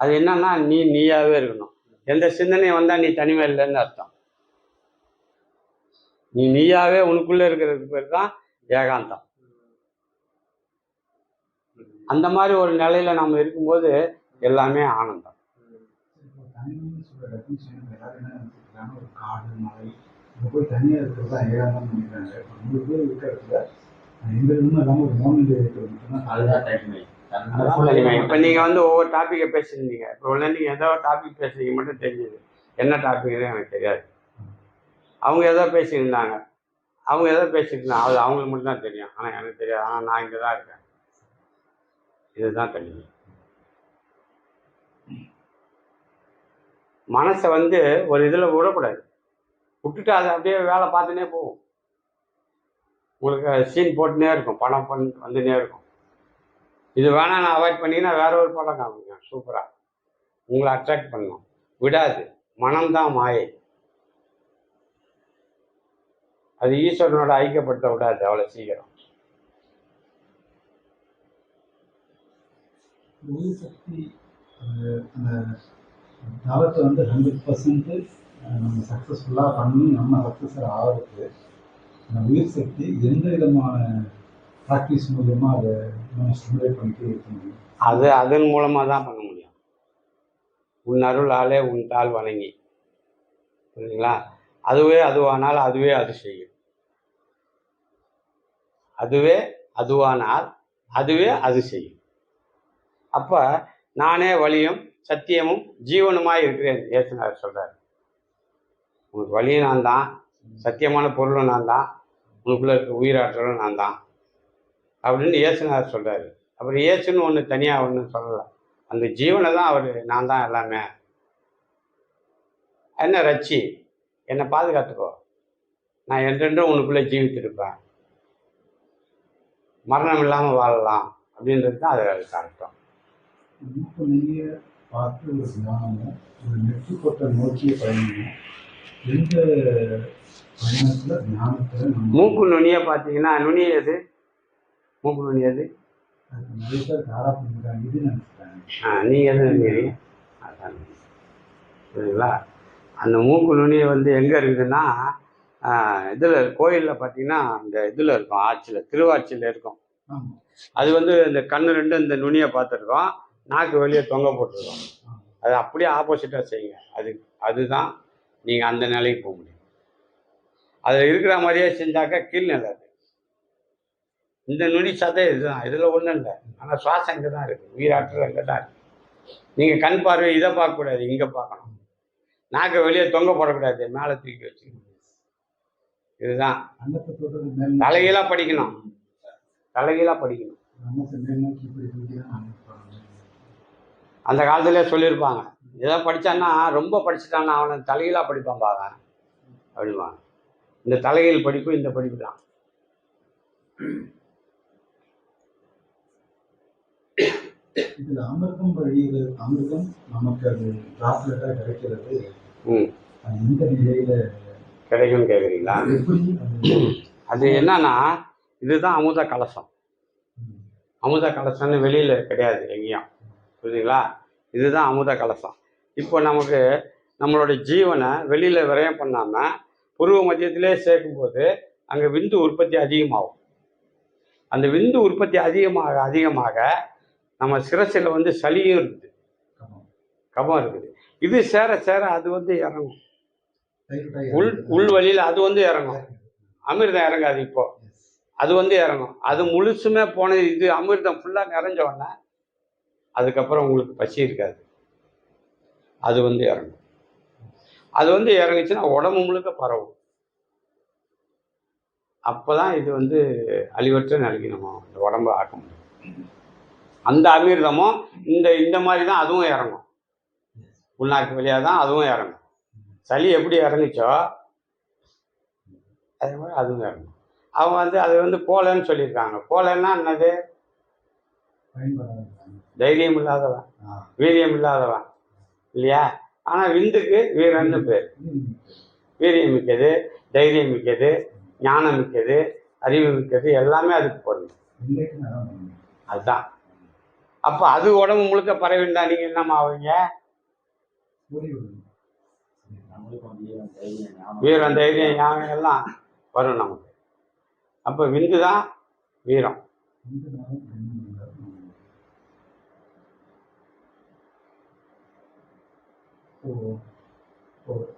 அது என்னன்னா நீ நீயாவே இருக்கணும். எந்த சிந்தனையும் வந்தா நீ தனிமை இல்லைன்னு அர்த்தம். நீ நீயாவே உனக்குள்ள இருக்கிறதுக்கு பேர் தான் ஏகாந்தம். அந்த மாதிரி ஒரு நிலையில நம்ம இருக்கும்போது எல்லாமே ஆனந்தம். இப்போ இப்போ நூறு பேர் இருக்கிறதுல எந்த விதமும் இல்லாமல் ஒரு மோமெண்ட் இருக்கிறது மட்டும்தான் அதுதான் தனிமை அதான் தனிமை. இப்ப நீங்க வந்து ஒவ்வொரு டாபிக்கை பேசியிருந்தீங்க இப்போ உடனே நீங்க ஏதோ டாபிக் பேசுறீங்க மட்டும் தெரிஞ்சது. என்ன டாபிக்னு எனக்கு தெரியாது. அவங்க ஏதோ பேசியிருந்தாங்க. அவங்க ஏதோ பேசியிருந்தாங்க. அது அவங்களுக்கு மட்டும் தான் தெரியும். ஆனா எனக்கு தெரியாது. ஆனா நான் இங்கே தான் இருக்கேன். இதுதான் தனிமை மனசை வந்து ஒரு இதில் விடக்கூடாது. விட்டுட்டு அதை அப்படியே வேலை பார்த்துனே போகும். உங்களுக்கு சீன் போட்டுனே இருக்கும். படம் பண்ணி வந்துனே இருக்கும். இது வேணா நான் அவாய்ட் பண்ணீங்கன்னா வேற ஒரு படம் காமிங்க. சூப்பராக உங்களை அட்ராக்ட் பண்ணும். விடாது. மனம்தான் மாயை. அது ஈஸ்வரனோட ஐக்கியப்படுத்த விடாது அவ்வளோ சீக்கிரம். உயிர் சக்தி தவத்தை வந்து ஹண்ட்ரட் பர்சன்ட் நம்ம சக்ஸஸ்ஃபுல்லாக பண்ணி நம்ம சக்ஸஸர் ஆகிறதுக்கு அந்த உயிர் சக்தி எந்த விதமான ப்ராக்டிஸ் மூலியமாக அதை அது அதன் மூலமாக தான் பண்ண முடியும். உன் அருளாலே உன் தாள் வணங்கி. புரியுதுங்களா? அதுவே அதுவானால் அதுவே அது செய்யும். அதுவே அதுவானால் அதுவே அது செய்யும். அப்போ நானே வழியும் சத்தியமும் ஜீவனுமாய் இருக்கிறேன் ஏசுனார் சொல்றார். உனக்கு வழியும் நான் தான் சத்தியமான பொருளும் நான் தான் உனக்குள்ள இருக்க உயிராற்றலும் நான் தான் அப்படின்னு இயேசுனார் சொல்றாரு. அப்புறம் இயேசுன்னு ஒன்று தனியாக ஒன்று சொல்லலை. அந்த ஜீவனை தான் அவர் நான் தான் எல்லாமே. என்ன ரச்சி என்னை பாதுகாத்துக்கோ. நான் என்றென்றும் உனக்குள்ளே ஜீவித்திருப்பேன். மரணம் இல்லாமல் வாழலாம் அப்படின்றது தான் அது அதுக்கு அர்த்தம். பார்த்து ஒரு ஞானமும் ஒரு நெற்றுக்கோட்டை நோக்கிய பயணமும் எந்த பயணத்தில் ஞானத்தில் நம்ம மூக்கு நுனியை பார்த்தீங்கன்னா நுனி எது? மூக்கு நுனி எது அதுக்கு நிறைய பேர் தாரா பண்ணிருக்காங்க இது நினச்சிட்டாங்க ஆ நீங்கள் எது நுனி அதான். புரியுதுங்களா அந்த மூக்கு நுனி வந்து எங்கே இருக்குதுன்னா இதில் கோயிலில் பார்த்தீங்கன்னா இந்த இதில் இருக்கும் ஆட்சியில் திருவாட்சியில் இருக்கும். அது வந்து இந்த கண்ணு ரெண்டு இந்த நுனியை பார்த்துருக்கோம். நாக்கு வெளியே தொங்க போட்டிருக்கோம். அது அப்படியே ஆப்போசிட்டாக செய்யுங்க. அது அதுதான் நீங்கள் அந்த நிலைக்கு போக முடியும். அதில் இருக்கிற மாதிரியே செஞ்சாக்கா கீழ்நிலை அது. இந்த நுனி சதை இதுதான். இதில் ஒன்றும் இல்லை ஆனால் சுவாசம் இங்கே தான் இருக்குது உயிராற்றல் அங்கே தான் இருக்குது நீங்கள் கண் பார்வை இதை பார்க்கக்கூடாது. இங்கே பார்க்கணும். நாக்கை வெளியே தொங்க போடக்கூடாது. மேலே தூக்கி வச்சுக்கணும். இதுதான். தலைகீழாக படிக்கணும். தலைகீழாக படிக்கணும். அந்த காலத்திலே சொல்லியிருப்பாங்க. ஏதோ படித்தான்னா ரொம்ப படிச்சுட்டான்னா அவனை தலைகீழாக படிப்பான் அவன் அப்படிம்பாங்க. இந்த தலைகீழ் படிப்பு இந்த படிப்பு தான். இதுல அமிர்தம் வழியில் அமிர்தம் நமக்கு அது டிராப்லெட்டாக கிடைக்கிறது. எந்த நிலையில கிடைக்கும்னு கேட்குறீங்களா எப்படி அது என்னன்னா இதுதான் அமுத கலசம். அமுத கலசம்னு வெளியில் கிடையாது எங்கேயும். புரியுதுங்களா? இதுதான் அமுத கலசம். இப்போ நமக்கு நம்மளோட ஜீவனை வெளியில் விரயம் பண்ணாமல் புருவ மத்தியத்திலே சேர்க்கும்போது அங்கே விந்து உற்பத்தி அதிகமாகும். அந்த விந்து உற்பத்தி அதிகமாக அதிகமாக நம்ம சிரசில் வந்து சளியும் இருக்குது. கபம். இருக்குது. இது சேர சேர அது வந்து இறங்கும். உள். உள் வழியில் அது வந்து இறங்கும். அமிர்தம் இறங்காது இப்போ. அது வந்து இறங்கும். அது முழுசுமே போனது இது அமிர்தம் ஃபுல்லாக நிறைஞ்ச உடனே அதுக்கப்புறம் உங்களுக்கு பசி இருக்காது. அது வந்து இறங்கும். அது வந்து இறங்குச்சுன்னா உடம்பு முழுக்க பரவும். அப்பதான் இது வந்து அழிவற்ற நிலைக்கு நம்ம இந்த உடம்ப ஆக்க முடியும். அந்த அமிர்தமும் இந்த இந்த மாதிரி தான் அதுவும் இறங்கும். உள்நாக்கு வழியாக தான் அதுவும் இறங்கும். சளி எப்படி இறங்குச்சோ அதே மாதிரி அதுவும் இறங்கும். அவங்க வந்து அது வந்து கோலைன்னு சொல்லியிருக்காங்க. கோலைன்னா என்னது? தைரியம் இல்லாதவன். வீரியம் இல்லாதவன். இல்லையா? ஆனால் விந்துக்கு வீரன்னு பேர். வீரியம் மிக்கது தைரியம் மிக்கது ஞானம் மிக்கது அறிவு மிக்கது எல்லாமே அதுக்கு பொருள் அதுதான். அப்போ அது உடம்பு முழுக்க பரவிண்டா நீங்கள் என்னம்மா ஆவீங்க? வீரம் தைரியம் ஞானம் எல்லாம் வரும் நமக்கு. அப்போ விந்து தான் வீரம்.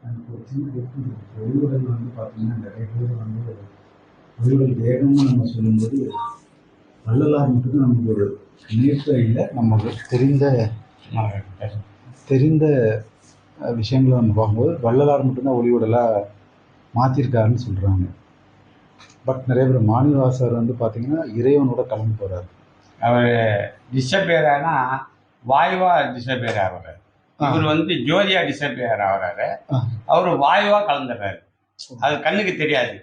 இந்த வந்து பார்த்தீங்கன்னா நிறைய பேர் வந்து ஒளிவுடல் வேகமாக நம்ம சொல்லும்போது வள்ளலார் மட்டும்தான் நமக்கு ஒரு இல்லை நமக்கு தெரிந்த தெரிந்த விஷயங்களை நம்ம பார்க்கும்போது வள்ளலார் மட்டும்தான் ஒளிவுடலாக மாற்றிருக்காருன்னு சொல்கிறாங்க பட் நிறைய பேர் மாணிவாசர் வந்து பார்த்தீங்கன்னா இறைவனோட கலந்து போகிறார் அவர் டிசப்பியர் ஆனா வாயுவா டிசப்பியர் ஆகிறாரு இவர் வந்து ஜோதியா டிசப்பியர் ஆகிறாரு. அவர் வாயுவா கலந்துடுறாரு அது கண்ணுக்கு தெரியாது.